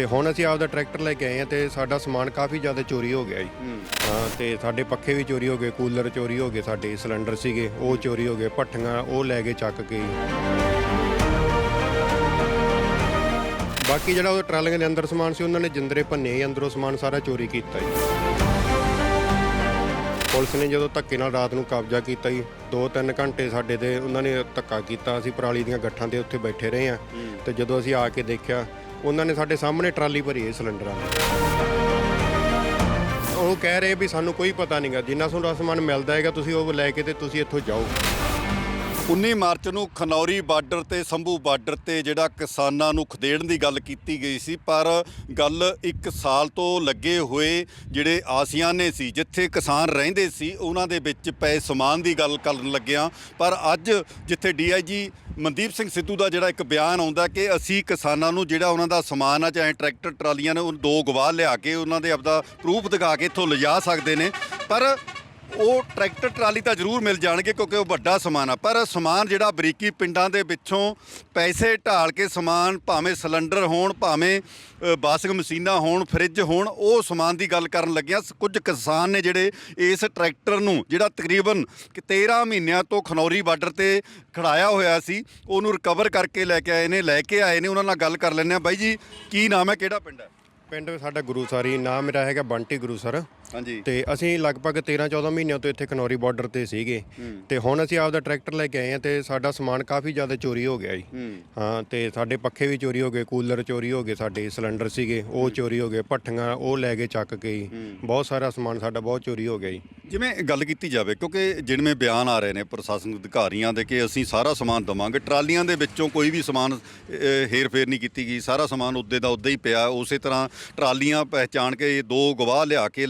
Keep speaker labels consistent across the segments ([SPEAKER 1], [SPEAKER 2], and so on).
[SPEAKER 1] ਤੇ ਹੁਣ ਅਸੀਂ ਆਪਦਾ ਟਰੈਕਟਰ ਲੈ ਕੇ ਆਏ ਆ ਤੇ ਸਾਡਾ ਸਮਾਨ ਕਾਫੀ ਜ਼ਿਆਦਾ ਚੋਰੀ ਹੋ ਗਿਆ ਜੀ। ਹਾਂ। ਤੇ ਸਾਡੇ ਪੱਖੇ ਵੀ ਚੋਰੀ ਹੋ ਗਏ ਕੂਲਰ ਚੋਰੀ ਹੋ ਗਏ ਸਾਡੇ ਸਿਲੰਡਰ ਸੀਗੇ ਉਹ ਚੋਰੀ ਹੋ ਗਏ ਭੱਠੀਆਂ ਉਹ ਲੈ ਕੇ ਚੱਕ ਕੇ ਬਾਕੀ ਜਿਹੜਾ ਉਹ ਟਰਾਲੀਆਂ ਦੇ ਅੰਦਰ ਸਮਾਨ ਸੀ ਉਹਨਾਂ ਨੇ ਜਿੰਦਰੇ ਭੰਨੇ ਜੀ, ਅੰਦਰੋਂ ਸਮਾਨ ਸਾਰਾ ਚੋਰੀ ਕੀਤਾ ਜੀ। ਪੁਲਿਸ ਨੇ ਜਦੋਂ ਧੱਕੇ ਨਾਲ ਰਾਤ ਨੂੰ ਕਬਜ਼ਾ ਕੀਤਾ ਜੀ 2-3 ਘੰਟੇ ਸਾਡੇ ਤੇ ਉਹਨਾਂ ਨੇ ਧੱਕਾ ਕੀਤਾ ਅਸੀਂ ਪਰਾਲੀ ਦੀਆਂ ਗੱਠਾਂ ਦੇ ਉੱਤੇ ਬੈਠੇ ਰਹੇ ਆ ਤੇ ਜਦੋਂ ਅਸੀਂ ਆ ਕੇ ਦੇਖਿਆ ਉਹਨਾਂ ਨੇ ਸਾਡੇ ਸਾਹਮਣੇ ਟਰਾਲੀ ਭਰੀ ਹੈ ਸਿਲੰਡਰਾਂ ਦੀ। ਉਹ ਕਹਿ ਰਹੇ ਵੀ ਸਾਨੂੰ ਕੋਈ ਪਤਾ ਨਹੀਂਗਾ ਜਿੰਨਾ ਤੁਹਾਨੂੰ ਸਮਾਨ ਮਿਲਦਾ ਹੈਗਾ, ਤੁਸੀਂ ਉਹ ਲੈ ਕੇ ਤੇ ਤੁਸੀਂ ਇੱਥੋਂ ਜਾਓ।
[SPEAKER 2] 19 ਮਾਰਚ ਨੂੰ ਖਨੌਰੀ ਬਾਰਡਰ ਤੇ, ਸੰਭੂ ਬਾਰਡਰ ਤੇ ਜਿਹੜਾ ਕਿਸਾਨਾਂ ਨੂੰ ਖਦੇੜਨ ਦੀ ਗੱਲ ਕੀਤੀ ਗਈ ਸੀ, ਪਰ ਗੱਲ 1 ਸਾਲ ਤੋਂ ਲੱਗੇ ਹੋਏ ਜਿਹੜੇ ਆਸੀਆਨੇ ਸੀ, ਜਿੱਥੇ ਕਿਸਾਨ ਰਹਿੰਦੇ ਸੀ, ਉਹਨਾਂ ਦੇ ਵਿੱਚ ਪਏ ਸਮਾਨ ਦੀ ਗੱਲ ਕਰਨ ਲੱਗਿਆ। ਪਰ ਅੱਜ ਜਿੱਥੇ ਡੀਆਈਜੀ ਮਨਦੀਪ ਸਿੰਘ ਸਿੱਧੂ ਦਾ ਜਿਹੜਾ ਇੱਕ ਬਿਆਨ ਆਉਂਦਾ ਕਿ ਅਸੀਂ ਕਿਸਾਨਾਂ ਨੂੰ ਜਿਹੜਾ ਉਹਨਾਂ ਦਾ ਸਮਾਨ ਆ, ਚਾਹੇ ਟਰੈਕਟਰ, ਟਰਾਲੀਆਂ ਨੇ, ਉਹ ਦੋ ਗਵਾਹ ਲਿਆ ਕੇ ਉਹਨਾਂ ਦੇ ਆਪਦਾ ਪ੍ਰੂਫ ਦਿਖਾ ਕੇ ਇੱਥੋਂ ਲਿਜਾ ਸਕਦੇ ਨੇ। ਪਰ ਉਹ ਟਰੈਕਟਰ ਟਰਾਲੀ ਤਾਂ ਜ਼ਰੂਰ ਮਿਲ ਜਾਣਗੇ ਕਿਉਂਕਿ ਉਹ ਵੱਡਾ ਸਮਾਨ ਆ। ਪਰ ਸਮਾਨ ਜਿਹੜਾ ਬਰੀਕੀ ਪਿੰਡਾਂ ਦੇ ਵਿੱਚੋਂ ਪੈਸੇ ਢਾਲ ਕੇ ਸਮਾਨ ਭਾਵੇਂ ਸਿਲੰਡਰ ਹੋਣ, ਭਾਵੇਂ ਵਾਸ਼ਿੰਗ ਮਸ਼ੀਨਾਂ ਹੋਣ, ਫ੍ਰਿਜ ਹੋਣ, ਉਹ ਸਮਾਨ ਦੀ ਗੱਲ ਕਰਨ ਲੱਗਿਆ ਕੁਝ ਕਿਸਾਨ ਨੇ ਜਿਹੜੇ ਇਸ ਟਰੈਕਟਰ ਨੂੰ ਜਿਹੜਾ ਤਕਰੀਬਨ ਕਿ 13 ਮਹੀਨਿਆਂ ਤੋਂ ਖਨੌਰੀ ਬਾਰਡਰ ਤੇ ਖੜਾਇਆ ਹੋਇਆ ਸੀ, ਉਹਨੂੰ ਰਿਕਵਰ ਕਰਕੇ ਲੈ ਕੇ ਆਏ ਨੇ, ਲੈ ਕੇ ਆਏ ਨੇ, ਉਹਨਾਂ ਨਾਲ ਗੱਲ ਕਰ ਲੈਂਦੇ ਆ ਬਾਈ ਜੀ, ਕੀ ਨਾਮ ਹੈ? ਕਿਹੜਾ ਪਿੰਡ ਹੈ?
[SPEAKER 1] ਪਿੰਡ ਸਾਡਾ ਗੁਰੂ ਗੁਰੂਸਾਰੀ ਨਾਮ ਮੇਰਾ ਹੈਗਾ ਬੰਟੀ ਗੁਰੂ ਸਰ।
[SPEAKER 2] ਹਾਂਜੀ।
[SPEAKER 1] ਤੇ ਅਸੀਂ ਲਗਭਗ 13-14 ਮਹੀਨਿਆਂ ਤੋਂ ਇੱਥੇ ਖਨੌਰੀ ਬਾਰਡਰ ਤੇ ਸੀਗੇ। ਤੇ ਹੁਣ ਅਸੀਂ ਆਪਦਾ ਟਰੈਕਟਰ ਲੈ ਕੇ ਆਏ ਆ ਤੇ ਸਾਡਾ ਸਮਾਨ ਕਾਫੀ ਜ਼ਿਆਦਾ ਚੋਰੀ ਹੋ ਗਿਆ ਜੀ। ਹਾਂ। ਤੇ ਸਾਡੇ ਪੱਖੇ ਵੀ ਚੋਰੀ ਹੋ ਗਏ ਕੂਲਰ ਚੋਰੀ ਹੋ ਗਏ ਸਾਡੇ ਸਿਲੰਡਰ ਸੀਗੇ ਉਹ ਚੋਰੀ ਹੋ ਗਏ ਭੱਠੀਆਂ ਉਹ ਲੈ ਕੇ ਚੱਕ ਕੇ ਬਹੁਤ ਸਾਰਾ ਸਮਾਨ ਸਾਡਾ ਬਹੁਤ ਚੋਰੀ ਹੋ ਗਿਆ ਜੀ।
[SPEAKER 2] ਜਿਵੇਂ ਗੱਲ ਕੀਤੀ ਜਾਵੇ ਕਿਉਂਕਿ ਜਿਵੇਂ ਬਿਆਨ ਆ ਰਹੇ ਨੇ ਪ੍ਰਸ਼ਾਸਨਿਕ ਅਧਿਕਾਰੀਆਂ ਦੇ ਕਿ ਅਸੀਂ ਸਾਰਾ ਸਮਾਨ ਦਵਾਂਗੇ ਟਰਾਲੀਆਂ ਦੇ ਵਿੱਚੋਂ ਕੋਈ ਵੀ ਸਮਾਨ ਹੇਰ-ਫੇਰ ਨਹੀਂ ਕੀਤੀ ਗਈ ਸਾਰਾ ਸਮਾਨ ਉੱਦੇ ਦਾ ਉੱਦਾਂ ਹੀ ਪਿਆ ਉਸੇ ਤਰ੍ਹਾਂ ਟਰਾਲੀਆਂ ਪਹਿਚਾਣ ਕੇ ਦੋ ਗਵਾਹ ਲਿਆ ਕੇ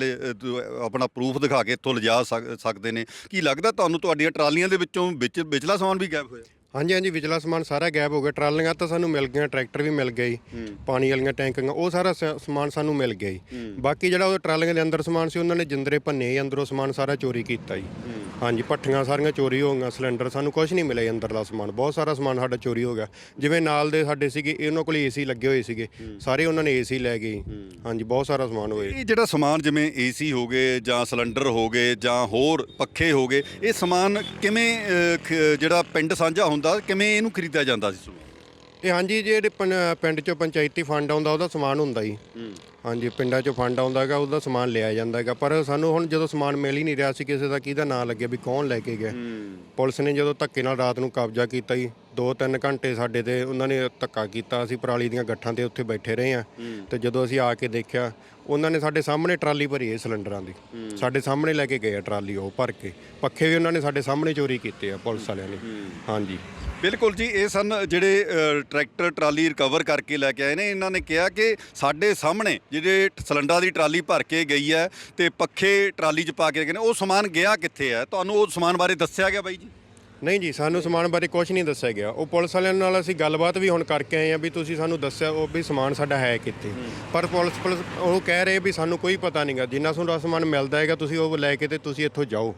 [SPEAKER 2] ਆਪਣਾ ਪ੍ਰੂਫ ਦਿਖਾ ਕੇ ਇੱਥੋਂ ਲਿਜਾ ਸਕ- ਸਕਦੇ ਨੇ। ਕੀ ਲੱਗਦਾ ਤੁਹਾਨੂੰ ਤੁਹਾਡੀਆਂ ਟਰਾਲੀਆਂ ਦੇ ਵਿੱਚੋਂ ਵਿੱਚ ਵਿਚਲਾ ਸਮਾਨ ਵੀ ਗਾਇਬ ਹੋਇਆ?
[SPEAKER 1] ਹਾਂਜੀ ਹਾਂਜੀ ਵਿਚਲਾ ਸਮਾਨ ਸਾਰਾ ਗਾਇਬ ਹੋ ਗਿਆ। ਟਰਾਲੀਆਂ ਤਾਂ ਸਾਨੂੰ ਮਿਲ ਗਈਆਂ ਟਰੈਕਟਰ ਵੀ ਮਿਲ ਗਏ ਪਾਣੀ ਵਾਲੀਆਂ ਟੈਂਕੀਆਂ ਉਹ ਸਾਰਾ ਸਮਾਨ ਸਾਨੂੰ ਮਿਲ ਗਿਆ ਜੀ। ਬਾਕੀ ਜਿਹੜਾ ਉਹ ਟਰਾਲੀਆਂ ਦੇ ਅੰਦਰ ਸਮਾਨ ਸੀ ਉਹਨਾਂ ਨੇ ਜਿੰਦਰੇ ਭੰਨੇ ਅੰਦਰੋਂ ਸਮਾਨ ਸਾਰਾ ਚੋਰੀ ਕੀਤਾ ਜੀ। ਹਾਂਜੀ ਭੱਠੀਆਂ ਸਾਰੀਆਂ ਚੋਰੀ ਹੋ ਗਈਆਂ ਸਿਲੰਡਰ ਸਾਨੂੰ ਕੁਝ ਨਹੀਂ ਮਿਲਿਆ ਜੀ ਅੰਦਰਲਾ ਸਮਾਨ ਬਹੁਤ ਸਾਰਾ ਸਮਾਨ ਸਾਡਾ ਚੋਰੀ ਹੋ ਗਿਆ। ਜਿਵੇਂ ਨਾਲ ਦੇ ਸਾਡੇ ਸੀਗੇ ਇਹਨਾਂ ਕੋਲ ਏਸੀ ਲੱਗੇ ਹੋਏ ਸੀਗੇ ਸਾਰੇ ਉਹਨਾਂ ਨੇ ਏਸੀ ਲੈ ਗਏ। ਹਾਂਜੀ ਬਹੁਤ ਸਾਰਾ ਸਮਾਨ ਹੋਏ
[SPEAKER 2] ਇਹ ਜਿਹੜਾ ਸਮਾਨ ਜਿਵੇਂ ਏਸੀ ਹੋ ਗਏ ਜਾਂ ਸਿਲੰਡਰ ਹੋ ਗਏ ਜਾਂ ਹੋਰ ਪੱਖੇ ਹੋ ਗਏ ਇਹ ਸਮਾਨ ਕਿਵੇਂ ਜਿਹੜਾ ਪਿੰਡ ਸਾਂਝਾ ਹੁੰਦਾ ਕਿਵੇਂ ਇਹਨੂੰ ਖਰੀਦਿਆ ਜਾਂਦਾ ਸੀ ਸਮਾਨ?
[SPEAKER 1] ਇਹ ਹਾਂਜੀ ਜਿਹੜੇ ਪੰ- ਪਿੰਡ ਚੋਂ ਪੰਚਾਇਤੀ ਫੰਡ ਆਉਂਦਾ ਉਹਦਾ ਸਮਾਨ ਹੁੰਦਾ ਜੀ। ਹਾਂਜੀ ਪਿੰਡਾਂ ਚੋਂ ਫੰਡ ਆਉਂਦਾ ਹੈਗਾ ਉਹਦਾ ਸਮਾਨ ਲਿਆ ਜਾਂਦਾ ਹੈਗਾ। ਪਰ ਸਾਨੂੰ ਹੁਣ ਜਦੋਂ ਸਮਾਨ ਮਿਲ ਹੀ ਨਹੀਂ ਰਿਹਾ ਸੀ ਕਿਸੇ ਦਾ ਕਿਹਦਾ ਨਾਂ ਲੱਗਿਆ ਵੀ ਕੌਣ ਲੈ ਕੇ ਗਿਆ? ਪੁਲਿਸ ਨੇ ਜਦੋਂ ਧੱਕੇ ਨਾਲ ਰਾਤ ਨੂੰ ਕਬਜ਼ਾ ਕੀਤਾ ਜੀ 2-3 ਘੰਟੇ ਸਾਡੇ ਤੇ ਉਹਨਾਂ ਨੇ ਧੱਕਾ ਕੀਤਾ ਅਸੀਂ ਪਰਾਲੀ ਦੀਆਂ ਗੱਠਾਂ ਦੇ ਉੱਤੇ ਬੈਠੇ ਰਹੇ ਆ ਤੇ ਜਦੋਂ ਅਸੀਂ ਆ ਕੇ ਦੇਖਿਆ ਉਹਨਾਂ ਨੇ ਸਾਡੇ ਸਾਹਮਣੇ ਟਰਾਲੀ ਭਰੀ ਹੈ ਸਿਲੰਡਰਾਂ ਦੀ। ਸਾਡੇ ਸਾਹਮਣੇ ਲੈ ਕੇ ਗਏ ਆ ਟਰਾਲੀ ਉਹ ਭਰ ਕੇ। ਪੱਖੇ ਵੀ ਉਹਨਾਂ ਨੇ ਸਾਡੇ ਸਾਹਮਣੇ ਚੋਰੀ ਕੀਤੇ ਆ ਪੁਲਿਸ ਵਾਲਿਆਂ ਨੇ। ਹਾਂਜੀ।
[SPEAKER 2] ਬਿਲਕੁਲ ਜੀ ਇਹ ਸਨ ਜਿਹੜੇ ਟਰੈਕਟਰ ਟਰਾਲੀ ਰਿਕਵਰ ਕਰਕੇ ਲੈ ਕੇ ਆਏ ਨੇ। ਇਹਨਾਂ ਨੇ ਕਿਹਾ ਕਿ ਸਾਡੇ ਸਾਹਮਣੇ ਜਿਹੜੇ ਟ- ਸਿਲੰਡਰਾਂ ਦੀ ਟਰਾਲੀ ਭਰ ਕੇ ਗਈ ਹੈ ਤੇ ਪੱਖੇ ਟਰਾਲੀ 'ਚ ਪਾ ਕੇ ਗਏ ਨੇ, ਉਹ ਸਮਾਨ ਗਿਆ ਕਿੱਥੇ ਹੈ? ਤੁਹਾਨੂੰ ਉਹ ਸਮਾਨ ਬਾਰੇ ਦੱਸਿਆ ਗਿਆ ਬਾਈ ਜੀ?
[SPEAKER 1] ਨਹੀਂ ਜੀ, ਸਾਨੂੰ ਸਮਾਨ ਬਾਰੇ ਕੁਝ ਨਹੀਂ ਦੱਸਿਆ ਗਿਆ। ਉਹ ਪੁਲਿਸ ਵਾਲਿਆਂ ਨਾਲ ਅਸੀਂ ਗੱਲਬਾਤ ਵੀ ਹੁਣ ਕਰਕੇ ਆਏ ਆ ਵੀ ਤੁਸੀਂ ਸਾਨੂੰ ਦੱਸਿਆ ਉਹ ਵੀ ਸਮਾਨ ਸਾਡਾ ਹੈ ਕਿੱਥੇ। ਪਰ ਪੁਲਿਸ ਪੁਲਿਸ ਉਹ ਕਹਿ ਰਹੇ ਵੀ ਸਾਨੂੰ ਕੋਈ ਪਤਾ ਨਹੀਂਗਾ ਜਿੰਨਾ ਤੁਹਾਨੂੰ ਸਮਾਨ ਮਿਲਦਾ ਹੈਗਾ, ਤੁਸੀਂ ਉਹ ਲੈ ਕੇ ਤੇ ਤੁਸੀਂ ਇੱਥੋਂ ਜਾਓ।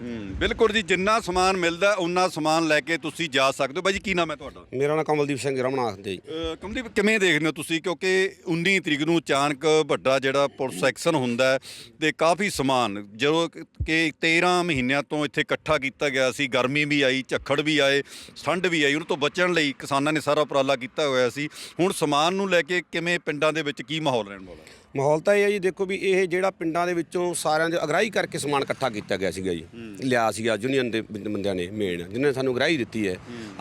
[SPEAKER 2] ਹੂੰ ਬਿਲਕੁਲ ਜੀ ਜਿੰਨਾ ਸਮਾਨ ਮਿਲਦਾ ਉਨਾ ਸਮਾਨ ਲੈ ਕੇ ਤੁਸੀਂ ਜਾ ਸਕਦੇ ਹੋ। ਬਾਈ ਜੀ ਕੀ ਨਾਮ ਹੈ ਤੁਹਾਡਾ?
[SPEAKER 3] ਮੇਰਾ ਨਾਮ ਕਮਲਦੀਪ ਸਿੰਘ ਰਮਨਾਥ ਦੇ ਜੀ।
[SPEAKER 2] ਕਮਲਦੀਪ ਕਿਵੇਂ ਦੇਖਦੇ ਹੋ ਤੁਸੀਂ? ਕਿਉਂਕਿ 19 ਤਰੀਕ ਨੂੰ ਅਚਾਨਕ ਵੱਡਾ ਜਿਹੜਾ ਪੁਲਿਸ ਐਕਸ਼ਨ ਹੁੰਦਾ ਹੈ ਤੇ ਕਾਫੀ ਸਮਾਨ ਜਦੋਂ ਕਿ 13 ਮਹੀਨਿਆਂ ਤੋਂ ਇੱਥੇ ਇਕੱਠਾ ਕੀਤਾ ਗਿਆ ਸੀ। ਗਰਮੀ ਵੀ ਆਈ ਝੱਖੜ ਵੀ ਆਏ ਠੰਡ ਵੀ ਆਈ। ਉਹਨਾਂ ਤੋਂ ਬਚਣ ਲਈ ਕਿਸਾਨਾਂ ਨੇ ਸਾਰਾ ਉਪਰਾਲਾ ਕੀਤਾ ਹੋਇਆ ਸੀ। ਹੁਣ ਸਮਾਨ ਨੂੰ ਲੈ ਕੇ ਕਿਵੇਂ ਪਿੰਡਾਂ ਦੇ ਵਿੱਚ ਕੀ ਮਾਹੌਲ ਰਹਿਣ ਵਾਲਾ
[SPEAKER 3] ਮਾਹੌਲ ਤਾਂ ਇਹ ਹੈ ਜੀ ਦੇਖੋ ਵੀ ਇਹ ਜਿਹੜਾ ਪਿੰਡਾਂ ਦੇ ਵਿੱਚੋਂ ਸਾਰਿਆਂ ਦੇ ਅਗਰਾਈ ਕਰਕੇ ਸਮਾਨ ਇਕੱਠਾ ਕੀਤਾ ਗਿਆ ਸੀਗਾ ਜੀ। ਲਿਆ ਸੀਗਾ ਯੂਨੀਅਨ ਦੇ ਬੰਦ- ਬੰਦਿਆਂ ਨੇ ਮੇਨ ਜਿਨ੍ਹਾਂ ਨੇ ਸਾਨੂੰ ਅਗਰਾਈ ਦਿੱਤੀ ਹੈ।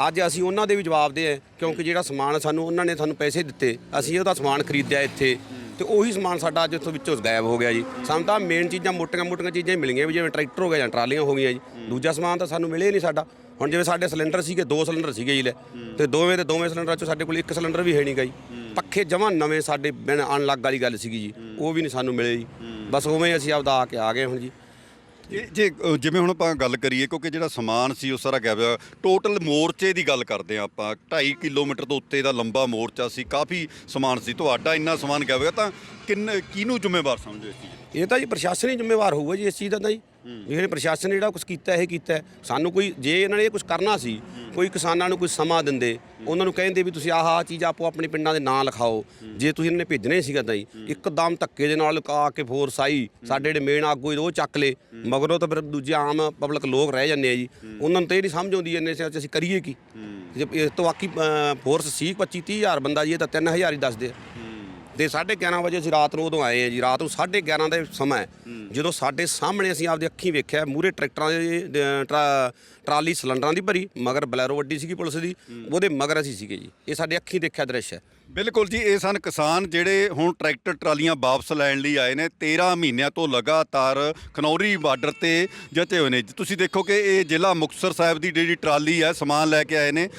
[SPEAKER 3] ਅੱਜ ਅਸੀਂ ਉਹਨਾਂ ਦੇ ਵੀ ਜਵਾਬ ਦੇ ਹੈ ਕਿਉਂਕਿ ਜਿਹੜਾ ਸਮਾਨ ਸਾਨੂੰ ਉਹਨਾਂ ਨੇ ਸਾਨੂੰ ਪੈਸੇ ਦਿੱਤੇ ਅਸੀਂ ਉਹਦਾ ਸਮਾਨ ਖਰੀਦਿਆ ਇੱਥੇ। ਤੇ ਉਹੀ ਸਮਾਨ ਸਾਡਾ ਅੱਜ ਉੱਥੋਂ ਵਿੱਚੋਂ ਗਾਇਬ ਹੋ ਗਿਆ ਜੀ। ਸਾਨੂੰ ਤਾਂ ਮੇਨ ਚੀਜ਼ਾਂ ਮੋਟੀਆਂ-ਮੋਟੀਆਂ ਚੀਜ਼ਾਂ ਹੀ ਮਿਲੀਆਂ ਵੀ ਜਿਵੇਂ ਟਰੈਕਟਰ ਹੋ ਗਿਆ ਜਾਂ ਟਰਾਲੀਆਂ ਹੋ ਗਈਆਂ ਜੀ। ਦੂਜਾ ਸਮਾਨ ਤਾਂ ਸਾਨੂੰ ਮਿਲੇ ਨਹੀਂ ਸਾਡਾ। ਹੁਣ ਜਿਵੇਂ ਸਾਡੇ ਸਿਲੰਡਰ ਸੀਗੇ ਦੋ ਸਿਲੰਡਰ ਸੀਗੇ ਜੀ ਲੈ। ਤੇ ਦੋਵੇਂ ਦੇ ਦੋਵੇਂ ਸਿਲੰਡਰਾਂ ਚੋਂ ਸਾਡੇ ਕੋਲ ਇੱਕ ਸਿਲੰਡਰ ਵੀ ਹੈ ਨਹੀਂ ਗਈ। ਪੱਖੇ ਜਮਾਂ ਨਵੇਂ ਸਾਡੇ ਬਿਨ ਅਨਲੱਗ ਵਾਲੀ ਗੱਲ ਸੀਗੀ ਜੀ। ਉਹ ਵੀ ਨਹੀਂ ਸਾਨੂੰ ਮਿਲੇ ਜੀ। ਬਸ ਉਵੇਂ ਅਸੀਂ ਆਪਦਾ ਆ ਕੇ ਆ ਗਏ ਹੁਣ ਜੀ।
[SPEAKER 2] ਇਹ ਜੇ ਅ, ਜਿਵੇਂ ਹੁਣ ਆਪਾਂ ਗੱਲ ਕਰੀਏ ਕਿਉਂਕਿ ਜਿਹੜਾ ਸਮਾਨ ਸੀ ਉਹ ਸਾਰਾ ਗਾਇਬ ਹੋਇਆ ਟੋਟਲ ਮੋਰਚੇ ਦੀ ਗੱਲ ਕਰਦੇ ਆ ਆਪਾਂ। 2.5 ਕਿਲੋਮੀਟਰ ਤੋਂ ਉੱਤੇ ਦਾ ਲੰਬਾ ਮੋਰਚਾ ਸੀ ਕਾਫੀ ਸਮਾਨ ਸੀ। ਤੁਹਾਡਾ ਇੰਨਾ ਸਮਾਨ ਗਾਇਬ ਹੋਇਆ ਤਾਂ ਕਿੰਨ ਕਿਹਨੂੰ ਜ਼ਿੰਮੇਵਾਰ ਸਮਝੋ ਇਸ ਚੀਜ਼
[SPEAKER 3] ਇਹ ਤਾਂ ਜੀ ਪ੍ਰਸ਼ਾਸਨ ਹੀ ਜ਼ਿੰਮੇਵਾਰ ਹੋਊਗਾ ਜੀ ਇਸ ਚੀਜ਼ ਦਾ ਤਾਂ ਜੀ। ਜਿਹੜੇ ਪ੍ਰਸ਼ਾਸਨ ਜਿਹੜਾ ਕੁਝ ਕੀਤਾ, ਇਹ ਕੀਤਾ ਸਾਨੂੰ ਕੋਈ, ਜੇ ਇਹਨਾਂ ਨੇ ਇਹ ਕੁਝ ਕਰਨਾ ਸੀ, ਕੋਈ ਕਿਸਾਨਾਂ ਨੂੰ ਕੋਈ ਸਮਾਂ ਦਿੰਦੇ, ਉਹਨਾਂ ਨੂੰ ਕਹਿੰਦੇ ਵੀ ਤੁਸੀਂ ਆਹ ਆਹ ਚੀਜ਼ ਆਪੋ ਆਪਣੇ ਪਿੰਡਾਂ ਦੇ ਨਾਂ ਲਿਖਾਓ। ਜੇ ਤੁਸੀਂ ਇਹਨਾਂ ਨੇ ਭੇਜਣੇ ਸੀਗਾ ਤਾਂ ਹੀ ਇੱਕਦਮ ਧੱਕੇ ਦੇ ਨਾਲ ਆ ਕੇ ਫੋਰਸ ਆਈ, ਸਾਡੇ ਜਿਹੜੇ ਮੇਨ ਆਗੂ ਸੀ, ਉਹ ਚੱਕ ਲੇ ਮਗਰੋਂ ਤਾਂ ਫਿਰ ਦੂਜੇ ਆਮ ਪਬਲਿਕ ਲੋਕ ਰਹਿ ਜਾਂਦੇ ਆ ਜੀ। ਉਹਨਾਂ ਨੂੰ ਤਾਂ ਇਹ ਨਹੀਂ ਸਮਝ ਆਉਂਦੀ ਇੰਨੇ ਚ ਅਸੀਂ ਕਰੀਏ ਕੀ? ਜੇ ਇਸ ਤੋਂ ਬਾਕੀ ਫੋਰਸ ਸੀ 25 30 ਹਜ਼ਾਰ ਬੰਦਾ ਜੀ, ਇਹ ਤਾਂ 3000 ਹੀ ਦੱਸਦੇ ਆ। ਤੇ 11:30 ਵਜੇ ਅਸੀਂ ਰਾਤ ਨੂੰ ਉਦੋਂ ਆਏ ਆ ਜੀ ਰਾਤ ਨੂੰ 11:30 ਦਾ ਸਮਾਂ ਹੈ। ਜਦੋਂ ਸਾਡੇ ਸਾਹਮਣੇ ਅਸੀਂ ਆਪਦੀ ਅੱਖੀਂ ਵੇਖਿਆ ਮੂਰੇ ਟਰੈਕਟਰਾਂ ਦੇ ਟਰਾਲੀ ਸਿਲੰਡਰਾਂ ਦੀ ਭਰੀ ਮਗਰ ਬਲੈਰੋ ਵੱਡੀ ਸੀਗੀ ਪੁਲਿਸ ਦੀ ਉਹਦੇ ਮਗਰ ਅਸੀਂ ਸੀਗੇ ਜੀ। ਇਹ ਸਾਡੇ ਅੱਖੀਂ ਦੇਖਿਆ ਦ੍ਰਿਸ਼ ਹੈ।
[SPEAKER 2] ਬਿਲਕੁਲ ਜੀ ਇਹ ਸਨ ਕਿਸਾਨ ਜਿਹੜੇ ਹੁਣ ਟਰੈਕਟਰ ਟਰਾਲੀਆਂ ਵਾਪਸ ਲੈਣ ਲਈ ਆਏ ਨੇ। 13 ਮਹੀਨਿਆਂ ਤੋਂ ਲਗਾਤਾਰ ਖਨੌਰੀ ਬਾਰਡਰ ਤੇ ਜਤੇ ਹੋਏ ਨੇ। ਤੁਸੀਂ ਦੇਖੋ ਕਿ ਇਹ ਜ਼ਿਲ੍ਹਾ ਮੁਕਤਸਰ ਸਾਹਿਬ ਦੀ ਜਿਹੜੀ ਟਰਾਲੀ ਹੈ ਸਮਾਨ ਲੈ ਕੇ ਆਏ ਨੇ।